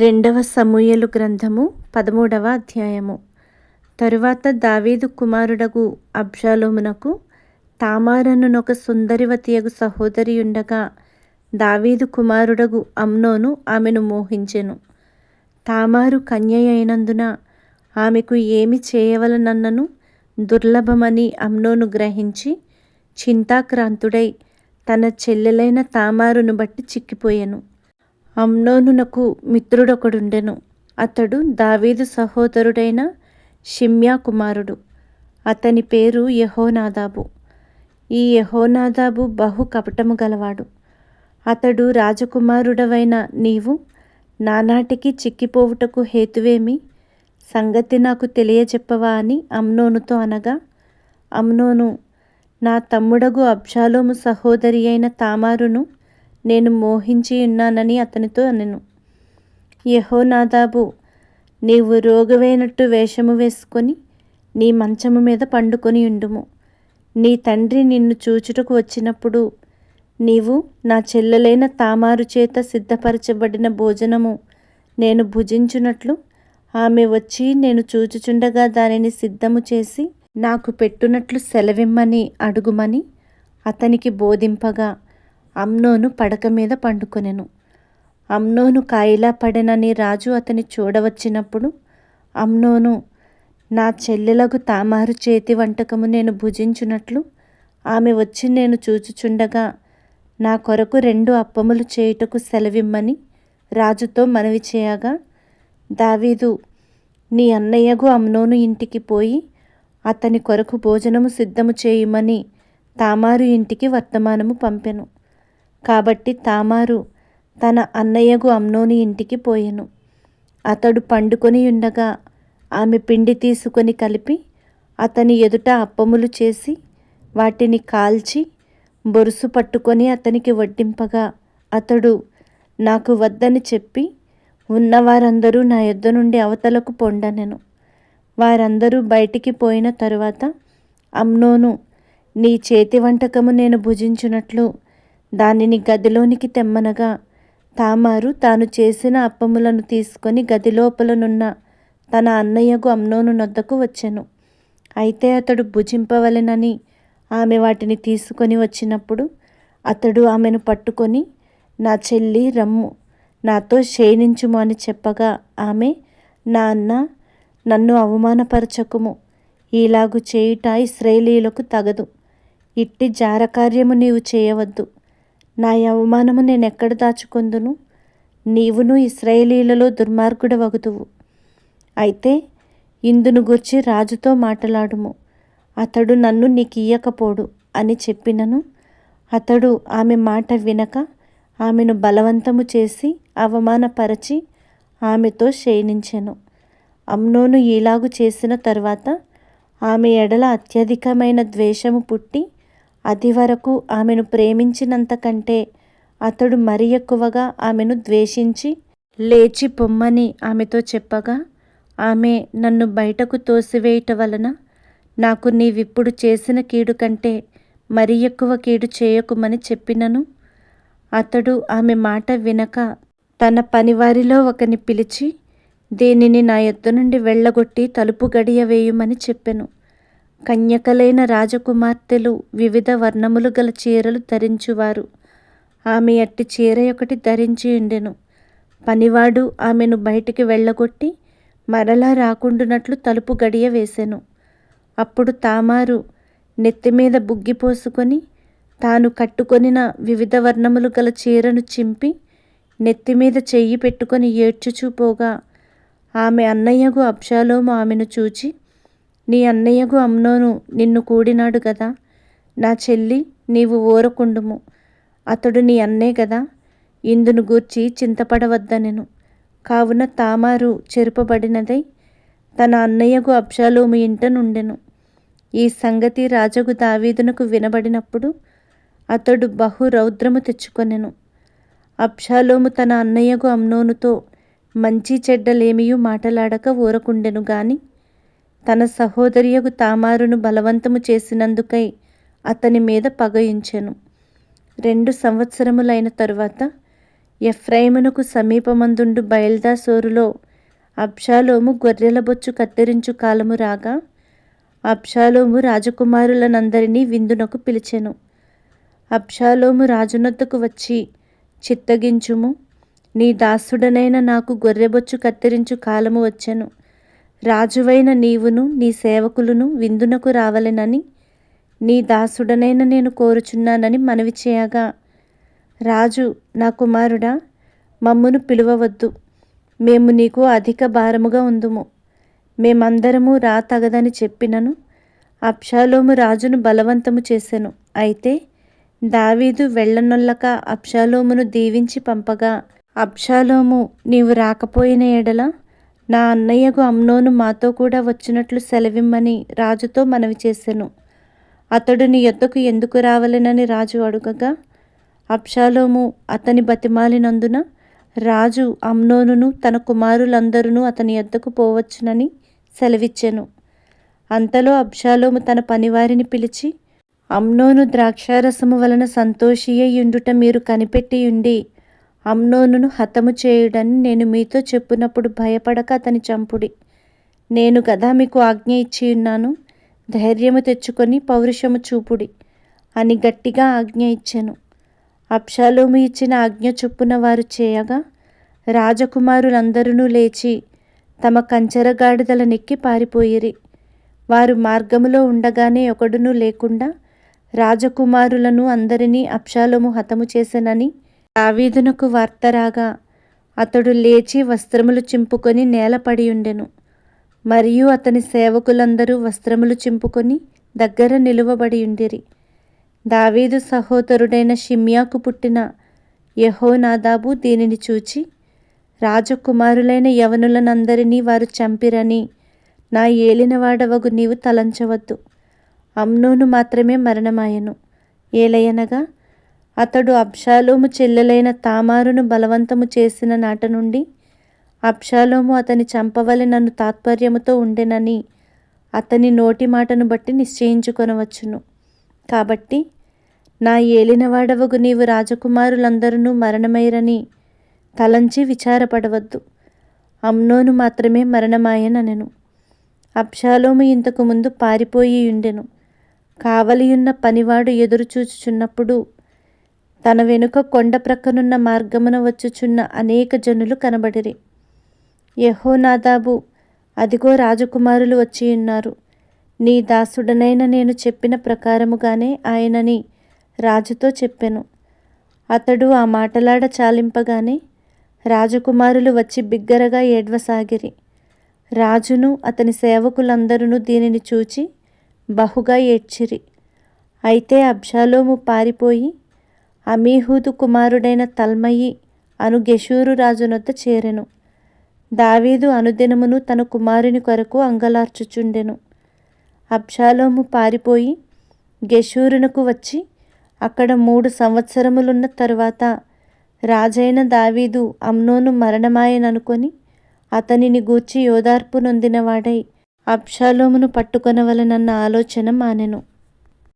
రెండవ సమూయలు గ్రంథము పదమూడవ అధ్యాయము. తరువాత దావీదు కుమారుడగు అబ్షాలోమునకు తామారనునొక సుందరివతియగు సహోదరి ఉండగా దావీదు కుమారుడగు అమ్నోను ఆమెను మోహించెను. తామారు కన్య అయినందున ఆమెకు ఏమి చేయవలనన్నను దుర్లభమని అమ్నోను గ్రహించి చింతాక్రాంతుడై తన చెల్లెలైన తామారును బట్టి చిక్కిపోయెను. అమ్నోనునకు మిత్రుడొకడుండెను. అతడు దావీదు సహోదరుడైన షిమ్యా కుమారుడు. అతని పేరు యహోనాదాబు. ఈ యహోనాదాబు బహు కపటము గలవాడు. అతడు రాజకుమారుడవైన నీవు నానాటికి చిక్కిపోవుటకు హేతువేమి? సంగతి నాకు తెలియజెప్పవా అని అమ్నోనుతో అనగా అమ్నోను నా తమ్ముడగు అబ్షాలోము సహోదరి అయిన తామారును నేను మోహించి ఉన్నానని అతనితో అనెను. యహోనాదాబు నీవు రోగవైనట్టు వేషము వేసుకొని నీ మంచము మీద పండుకొని ఉండుము. నీ తండ్రి నిన్ను చూచుటకు వచ్చినప్పుడు నీవు నా చెల్లెలైన తామారు చేత సిద్ధపరచబడిన భోజనము నేను భుజించున్నట్లు ఆమె వచ్చి నేను చూచుచుండగా దానిని సిద్ధము చేసి నాకు పెట్టునట్లు సెలవిమ్మని అడుగుమని అతనికి బోధింపగా అమ్నోను పడక మీద పండుకొనెను. అమ్నోను కాయిలా పడెనని రాజు అతని చూడవచ్చినప్పుడు అమ్నోను నా చెల్లెలకు తామారు చేతి వంటకము నేను భుజించున్నట్లు ఆమె వచ్చి నేను చూచుచుండగా నా కొరకు రెండు అప్పములు చేయుటకు సెలవిమ్మని రాజుతో మనవి చేయగా దావీదు నీ అన్నయ్యకు అమ్నోను ఇంటికి పోయి అతని కొరకు భోజనము సిద్ధము చేయమని తామారు ఇంటికి వర్తమానము పంపెను. కాబట్టి తామారు తన అన్నయ్యకు అమ్నోని ఇంటికి పోయెను. అతడు పండుకొని ఉండగా ఆమె పిండి తీసుకొని కలిపి అతని ఎదుట అప్పములు చేసి వాటిని కాల్చి బొరుసు పట్టుకొని అతనికి వడ్డింపగా అతడు నాకు వద్దని చెప్పి ఉన్నవారందరూ నా యొద్ద నుండి అవతలకు పొండనెను. వారందరూ బయటికి పోయిన తరువాత అమ్నోను నీ చేతి వంటకము నేను భుజించున్నట్లు దానిని గదిలోనికి తెమ్మనగా తామారు తాను చేసిన అప్పములను తీసుకొని గది లోపలనున్న తన అన్నయ్యకు అమ్నోను నొద్దకు వచ్చెను. అయితే అతడు భుజింపవలెనని ఆమె వాటిని తీసుకొని వచ్చినప్పుడు అతడు ఆమెను పట్టుకొని నా చెల్లి రమ్ము నాతో క్షీణించుము అని చెప్పగా ఆమె నా అన్న నన్ను అవమానపరచకుము. ఇలాగు చేయుట ఇస్రాయేలీలకు తగదు. ఇట్టి జారకార్యము నీవు చేయవద్దు. నా అవమానము నేను ఎక్కడ దాచుకుందును? నీవును ఇస్రాయేలీలలో దుర్మార్గుడవగుదువు. అయితే ఇందును గుర్చి రాజుతో మాట్లాడుము. అతడు నన్ను నీకియ్యకపోడు అని చెప్పినను. అతడు ఆమె మాట వినక ఆమెను బలవంతము చేసి అవమానపరచి ఆమెతో క్షీణించెను. అమ్నోను ఇలాగు చేసిన తర్వాత ఆమె ఎడల అత్యధికమైన ద్వేషము పుట్టి అది వరకు ఆమెను ప్రేమించినంతకంటే అతడు మరి ఎక్కువగా ఆమెను ద్వేషించి లేచి పొమ్మని ఆమెతో చెప్పగా ఆమె నన్ను బయటకు తోసివేయట వలన నాకు నీవిప్పుడు చేసిన కీడు కంటే మరి ఎక్కువ కీడు చేయకుమని చెప్పినను? అతడు ఆమె మాట వినక తన పనివారిలో ఒకని పిలిచి దీనిని నా ఎద్దు నుండి వెళ్ళగొట్టి తలుపు గడియ వేయుమని చెప్పెను. కన్యకలైన రాజకుమార్తెలు వివిధ వర్ణములు గల చీరలు ధరించువారు. ఆమె అట్టి చీర ఒకటి ధరించి ఉండెను. పనివాడు ఆమెను బయటికి వెళ్ళగొట్టి మరలా రాకుండునట్లు తలుపు గడియ వేసెను. అప్పుడు తామారు నెత్తిమీద బుగ్గి పోసుకొని తాను కట్టుకొనిన వివిధ వర్ణములు గల చీరను చింపి నెత్తిమీద చెయ్యి పెట్టుకొని ఏడ్చుచూపోగా ఆమె అన్నయ్యగు అబ్షాలోము ఆమెను చూచి నీ అన్నయ్యకు అమ్నోను నిన్ను కూడినాడు కదా నా చెల్లి నీవు ఊరకుండుము అతడు నీ అన్నే కదా ఇందును గూర్చి చింతపడవద్దనెను. కావున తామారు చెరుపబడినదై తన అన్నయ్యకు అబ్షాలోము ఇంట నుండెను. ఈ సంగతి రాజగు దావీదునకు వినబడినప్పుడు అతడు బహు రౌద్రము తెచ్చుకొనెను. అబ్షాలోము తన అన్నయ్యకు అమ్నోనుతో మంచి చెడ్డలేమియూ మాటలాడక ఊరకుండెను గాని తన సహోదరియకు తామారును బలవంతము చేసినందుకై అతని మీద పగయించెను. రెండు సంవత్సరములైన తరువాత ఎఫ్రైమునకు సమీపమందుండు బయల్దాసోరులో అబ్షాలోము గొర్రెల బొచ్చు కత్తిరించు కాలము రాగా అబ్షాలోము రాజకుమారులనందరినీ విందునకు పిలిచెను. అబ్షాలోము రాజునొద్దకు వచ్చి చిత్తగించుము నీ దాసుడనైన నాకు గొర్రెబొచ్చు కత్తిరించు కాలము వచ్చెను. రాజువైన నీవును నీ సేవకులను విందునకు రావలెనని నీ దాసుడనైన నేను కోరుచున్నానని మనవి చేయగా రాజు నా కుమారుడా మమ్మును పిలువవద్దు. మేము నీకు అధిక భారముగా ఉందుము. మేమందరము రా తగదని చెప్పినను అప్షాలోము రాజును బలవంతము చేశాను అయితే దావీదు వెళ్ళనొల్లక అప్షాలోమును దీవించి పంపగా అప్షాలోము నీవు రాకపోయిన ఎడల నా అన్నయ్యకు అమ్నోను మాతో కూడా వచ్చినట్లు సెలవిమ్మని రాజుతో మనవి చేశాను. అతడు నీ యొద్దకు ఎందుకు రావలెనని రాజు అడుగగా అబ్షాలోము అతని బతిమాలినందున రాజు అమ్నోనును తన కుమారులందరూ అతని యొద్దకు పోవచ్చునని సెలవిచ్చెను. అంతలో అబ్షాలోము తన పనివారిని పిలిచి అమ్నోను ద్రాక్షారసము వలన సంతోషియ్యుండుట మీరు కనిపెట్టియుండి అమ్నోనును హతము చేయుడని నేను మీతో చెప్పినప్పుడు భయపడక అతని చంపుడి. నేను గదా మీకు ఆజ్ఞ ఇచ్చి ఉన్నాను ధైర్యము తెచ్చుకొని పౌరుషము చూపుడి అని గట్టిగా ఆజ్ఞ ఇచ్చెను. అప్షాలోము ఇచ్చిన ఆజ్ఞ చొప్పున వారు చేయగా రాజకుమారులందరూ లేచి తమ కంచెరగాడిదల నెక్కి పారిపోయిరి. వారు మార్గములో ఉండగానే ఒకడును లేకుండా రాజకుమారులను అందరినీ అప్షాలోము హతము చేసెనని దావీదునకు వార్త రాగా అతడు లేచి వస్త్రములు చింపుకొని నేలపడి ఉండెను మరియు అతని సేవకులందరూ వస్త్రములు చింపుకొని దగ్గర నిలువబడి ఉండిరి దావీదు సహోదరుడైన షిమ్యాకు పుట్టిన యహోనాదాబు దీనిని చూచి రాజకుమారులైన యవనులనందరినీ వారు చంపిరని నా ఏలినవాడవగు నీవు తలంచవద్దు. అమ్నోను మాత్రమే మరణమాయను. ఏలయనగా అతడు అబ్షాలోము చెల్లెలైన తామారును బలవంతము చేసిన నాట నుండి అబ్షాలోము అతని చంపవలె నన్ను తాత్పర్యముతో ఉండెనని అతని నోటి మాటను బట్టి నిశ్చయించుకొనవచ్చును. కాబట్టి నా ఏలినవాడవగు నీవు రాజకుమారులందరూ మరణమైరని తలంచి విచారపడవద్దు. అమ్నోను మాత్రమే మరణమాయననెను. అబ్షాలోము ఇంతకు ముందు పారిపోయి ఉండెను కావలియున్న పనివాడు ఎదురుచూచుచున్నప్పుడు తన వెనుక కొండ ప్రక్కనున్న మార్గమున వచ్చుచున్న అనేక జనులు కనబడిరి. యహోనాదాబు అదిగో రాజకుమారులు వచ్చి ఉన్నారు. నీ దాసుడనైన నేను చెప్పిన ప్రకారముగానే ఆయనని రాజుతో చెప్పెను. అతడు ఆ మాటలాడ చాలింపగానే రాజకుమారులు వచ్చి బిగ్గరగా ఏడ్వసాగిరి. రాజును అతని సేవకులందరూ దీనిని చూచి బహుగా ఏడ్చిరి. అయితే అబ్షాలోము పారిపోయి అమీహూదు కుమారుడైన తల్మయి అను గెషూరు రాజునొద్ద చేరెను. దావీదు అనుదినమును తన కుమారుని కొరకు అంగలార్చుచుండెను. అబ్షాలోము పారిపోయి గెషూరునకు వచ్చి అక్కడ మూడు సంవత్సరములున్న తరువాత రాజైన దావీదు అమ్నోను మరణమాయననుకొని అతనిని గూర్చి యోదార్పు నొందినవాడై అబ్షాలోమును పట్టుకొనవలనన్న ఆలోచన మానెను.